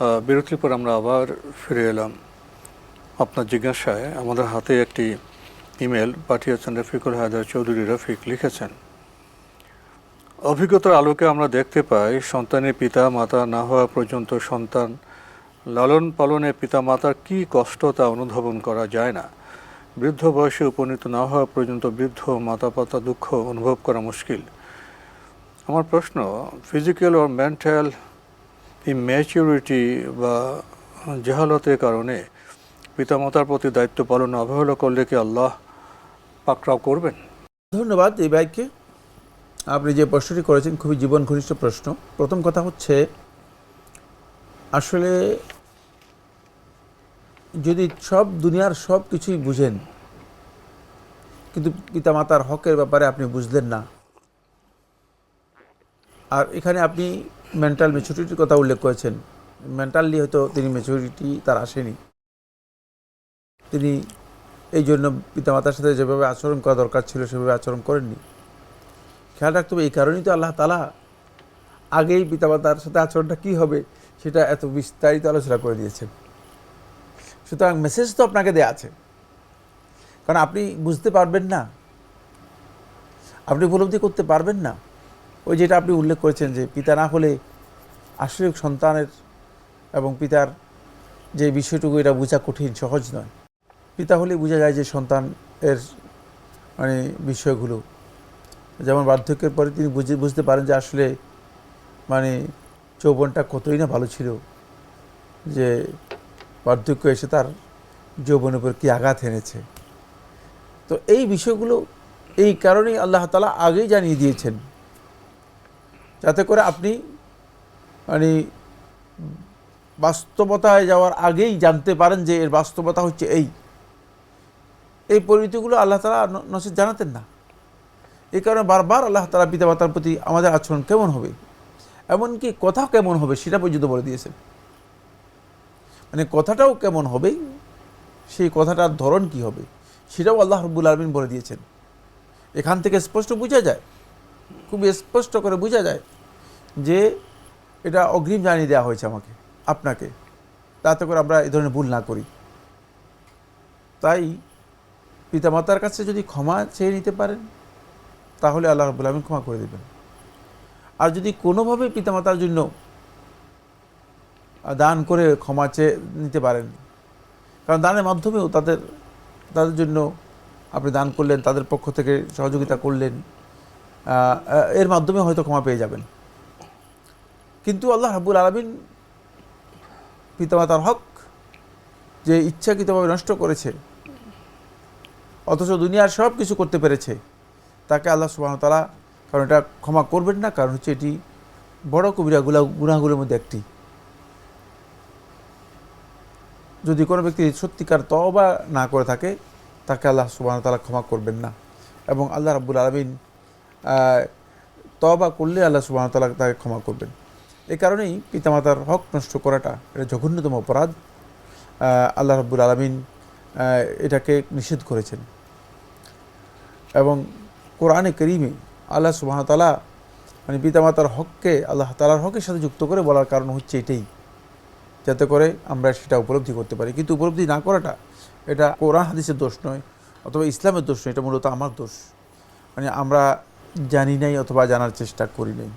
বিরতির পর আমরা আবার ফিরে এলাম। আপনার জিজ্ঞাসায় আমাদের হাতে একটি ইমেল পাঠিয়েছেন রফিকুল হায়দার চৌধুরী। রফিক লিখেছেন, অভিজ্ঞতার আলোকে আমরা দেখতে পাই, সন্তানের পিতা মাতা না হওয়া পর্যন্ত সন্তান লালন পালনে পিতা মাতার কী কষ্ট তা অনুধাবন করা যায় না। বৃদ্ধ বয়সে উপনীত না হওয়া পর্যন্ত বৃদ্ধ মাতা পাতা দুঃখ অনুভব করা মুশকিল। আমার প্রশ্ন ফিজিক্যাল ও মেন্টাল ইম্যাচিউরিটি বা জেহালতের কারণে পিতামাতার প্রতি দায়িত্ব পালন অবহেলা করলে কি আল্লাহ পাকড়াও করবেন? ধন্যবাদ এই ভাইকে। আপনি যে প্রশ্নটি করেছেন খুবই জীবন ঘনিষ্ঠ প্রশ্ন। প্রথম কথা হচ্ছে, আসলে যদি সব দুনিয়ার সব কিছুই বুঝেন, কিন্তু পিতামাতার হকের ব্যাপারে আপনি বুঝলেন না, আর এখানে আপনি মেন্টাল ম্যাচুরিটির কথা উল্লেখ করেছেন। মেন্টালি হয়তো তিনি ম্যাচুরিটি তার আসেনি। তিনি এই জন্য পিতামাতার সাথে যেভাবে আচরণ করা দরকার ছিল, সেভাবে আচরণ করেননি। খেয়াল রাখতে হবে, এই কারণেই তো আল্লাহ তালা আগেই পিতামাতার সাথে আচরণটা কী হবে, সেটা এত বিস্তারিত আলোচনা করে দিয়েছেন। সুতরাং মেসেজ তো আপনাকে দেয়া আছে। কারণ আপনি বুঝতে পারবেন না। আপনি উপলব্ধি করতে পারবেন না। ওই যেটা আপনি উল্লেখ করেছেন যে পিতা না হলে আসলে সন্তানের এবং পিতার যে বিষয়টুকু, এটা বোঝা কঠিন, সহজ নয়। পিতা হলে বোঝা যায় যে সন্তান এর মানে বিষয়গুলো। যেমন বার্ধক্যের পরে তিনি বুঝে, বুঝতে পারেন যে আসলে মানে যৌবনটা কতই না ভালো ছিল যে বার্ধক্য এসে তার যৌবনের উপর কী আঘাত এনেছে। তো এই বিষয়গুলো এই কারণেই আল্লাহ তালা আগেই জানিয়ে দিয়েছেন যাতে করে আপনি মানে বাস্তবতায় যাওয়ার আগেই জানতে পারেন যে এর বাস্তবতা হচ্ছে এই। এই পরিণতিগুলো আল্লাহ তালা নসিদ জানাতেন না। এই কারণে বারবার আল্লাহ তালা পিতামাতার প্রতি আমাদের আচরণ কেমন হবে? এমনকি কথা কেমন হবে সেটা পর্যন্ত বলে দিয়েছেন। মানে কথাটাও কেমন হবে? সেই কথাটার ধরন কি হবে? সেটাও আল্লাহ রব্বুল আলমিন বলে দিয়েছেন। এখান থেকে স্পষ্ট বোঝা যায়। খুবই স্পষ্ট করে বোঝা যায় যে এটা অগ্রিম জানিয়ে দেওয়া হয়েছে আমাকে, আপনাকে। তাতে করে আমরা এ ধরনের ভুল না করি। তাই পিতামাতার কাছে যদি ক্ষমা চেয়ে নিতে পারেন, তাহলে আল্লাহ রবুল আলমিন ক্ষমা করে দেবেন। আর যদি কোনোভাবে পিতামাতার জন্য দান করে ক্ষমা চেয়ে নিতে পারেন, কারণ দানের মাধ্যমেও তাদের তাদের জন্য আপনি দান করলেন, তাদের পক্ষ থেকে সহযোগিতা করলেন এর মাধ্যমে হয়তো ক্ষমা পেয়ে যাবেন। কিন্তু আল্লাহ রাবুল আলমিন পিতামাতার হক যে ইচ্ছাকৃতভাবে নষ্ট করেছে, অথচ দুনিয়ার সব কিছু করতে পেরেছে, তাকে আল্লাহ সুবাহ তালা কারণ এটা ক্ষমা করবেন না, কারণ হচ্ছে এটি বড় কবিরা গুলা মধ্যে একটি। যদি কোনো ব্যক্তি সত্যিকার তবা না করে থাকে, তাকে আল্লাহ সুবাহ তালা ক্ষমা করবেন না। এবং আল্লাহ রাব্বুল আলমিন তবা করলে আল্লাহ সুবাহ তালা তাকে ক্ষমা করবেন। এই কারণেই পিতামাতার হক নষ্ট করাটা এটা জঘন্যতম অপরাধ। আল্লাহ রাব্বুল আলমিন এটাকে নিষেধ করেছেন। এবং কোরআনে করিমে আল্লাহ সুবাহতালা মানে পিতামাতার হককে, আল্লাহ তালার হকের সাথে যুক্ত করে বলার কারণ হচ্ছে এটাই। যাতে করে আমরা সেটা উপলব্ধি করতে পারি। কিন্তু উপলব্ধি না করাটা এটা কোরআন হাদিসের দোষ নয়, অথবা ইসলামের দোষ নয়, এটা মূলত আমার দোষ। মানে আমরা জানি নাই অথবা জানার চেষ্টা করি নাই।